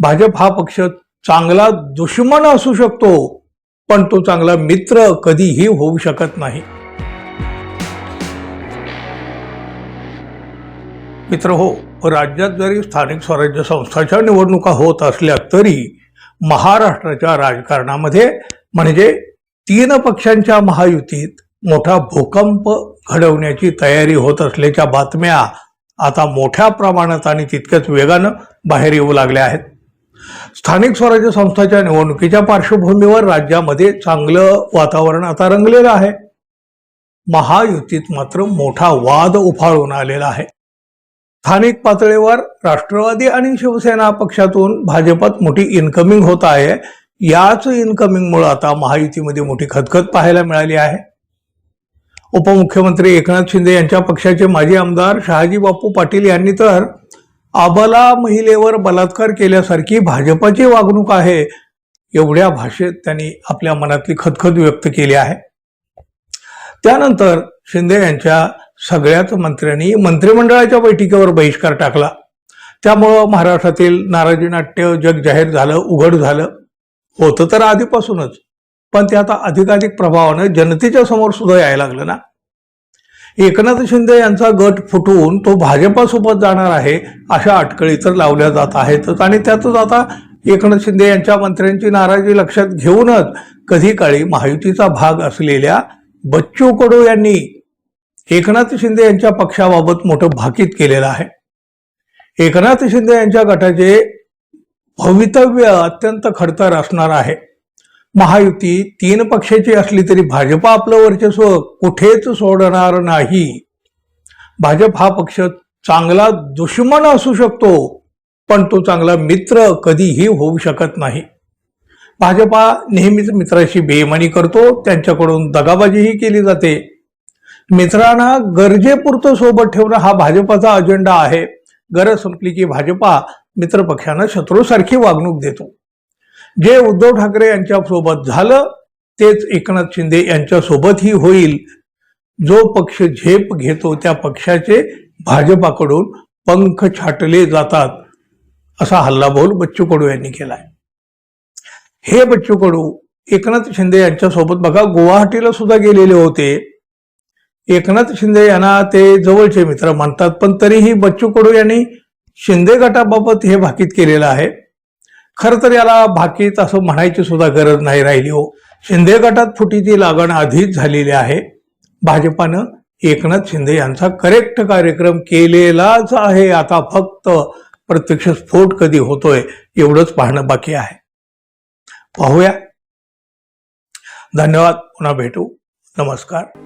भाजप हा पक्ष चांगला दुश्मन असू शकतो पण तो चांगला मित्र कधीही होऊ शकत नाही. मित्र हो राज्यात जरी स्थानिक स्वराज्य संस्थाच्या निवडणुका होत असल्या तरी महाराष्ट्राच्या राजकारणामध्ये म्हणजे तीन पक्षांच्या महायुतीत मोठा भूकंप घडवण्याची तयारी होत असल्याच्या बातम्या आता मोठ्या प्रमाणात आणि तितक्याच वेगानं बाहेर येऊ लागल्या आहेत. स्थानिक स्वराज्य संस्थाच्या निवडणुकीच्या पार्श्वभूमीवर राज्यामध्ये चांगलं वातावरण आता रंगलेलं आहे. महायुतीत मात्र मोठा वाद उफाळून आलेला आहे. स्थानिक पातळीवर राष्ट्रवादी आणि शिवसेना पक्षातून भाजपात मोठी इन्कमिंग होत आहे. याच इन्कमिंगमुळे आता महायुतीमध्ये मोठी खतखत पाहायला मिळाली आहे. उपमुख्यमंत्री एकनाथ शिंदे यांच्या पक्षाचे माजी आमदार शहाजी बापू पाटील यांनी तर आबाला महिलेवर बलात्कार केल्यासारखी भाजपाची वागणूक आहे एवढ्या भाषेत त्यांनी आपल्या मनातली खतखत व्यक्त केली आहे. त्यानंतर शिंदे यांच्या सगळ्याच मंत्र्यांनी मंत्रिमंडळाच्या बैठकीवर बहिष्कार टाकला. त्यामुळं महाराष्ट्रातील नाराजी नाट्य जग जाहीर झालं उघड झालं. होतं तर आधीपासूनच पण ते आता अधिकाधिक प्रभावानं जनतेच्या समोर सुद्धा यायला लागलं ना? एकनाथ शिंदे यांचा गट फुटवून तो भाजपासोबत जाणार आहे अशा अटकळी तर लावल्या जात आहेतच आणि त्यातच आता एकनाथ शिंदे यांच्या मंत्र्यांची नाराजी लक्षात घेऊनच कधी काळी महायुतीचा भाग असलेल्या बच्चू कडू यांनी एकनाथ शिंदे यांच्या पक्षाबाबत मोठं भाकीत केलेलं आहे. एकनाथ शिंदे यांच्या गटाचे भवितव्य अत्यंत खडतर असणार आहे. महायुती तीन पक्षाची असली तरी भाजप आपलं वर्चस्व कुठेच सोडणार नाही. भाजप हा पक्ष चांगला दुश्मन असू शकतो पण तो चांगला मित्र कधीही होऊ शकत नाही. भाजपा नेहमीच मित्राशी बेईमानी करतो त्यांच्याकडून दगाबाजीही केली जाते. मित्रांना गरजेपुरतं सोबत ठेवणं हा भाजपाचा अजेंडा आहे. गरज संपली की भाजपा मित्रपक्षांना शत्रूसारखी वागणूक देतो. जे उद्धव ठाकरे यांच्यासोबत झालं तेच एकनाथ शिंदे यांच्यासोबतही होईल. जो पक्ष झेप घेतो त्या पक्षाचे भाजपाकडून पंख छाटले जातात असा हल्लाबोल बच्चू कडू यांनी केलाय. हे बच्चू कडू एकनाथ शिंदे यांच्यासोबत बघा गुवाहाटीला सुद्धा गेलेले होते. एकनाथ शिंदे यांना ते जवळचे मित्र मानतात पण तरीही बच्चू कडू यांनी शिंदे गटाबाबत हे भाकीत केलेलं आहे. खरं तर याला भाकीत असं म्हणायची सुद्धा गरज नाही राहिली हो. शिंदे गटात फुटीची लागण आधीच झालेली आहे. भाजपानं एकनाथ शिंदे यांचा करेक्ट कार्यक्रम केलेलाच आहे. आता फक्त प्रत्यक्ष स्फोट कधी होतोय एवढंच पाहणं बाकी आहे. पाहूया. धन्यवाद. पुन्हा भेटू. नमस्कार.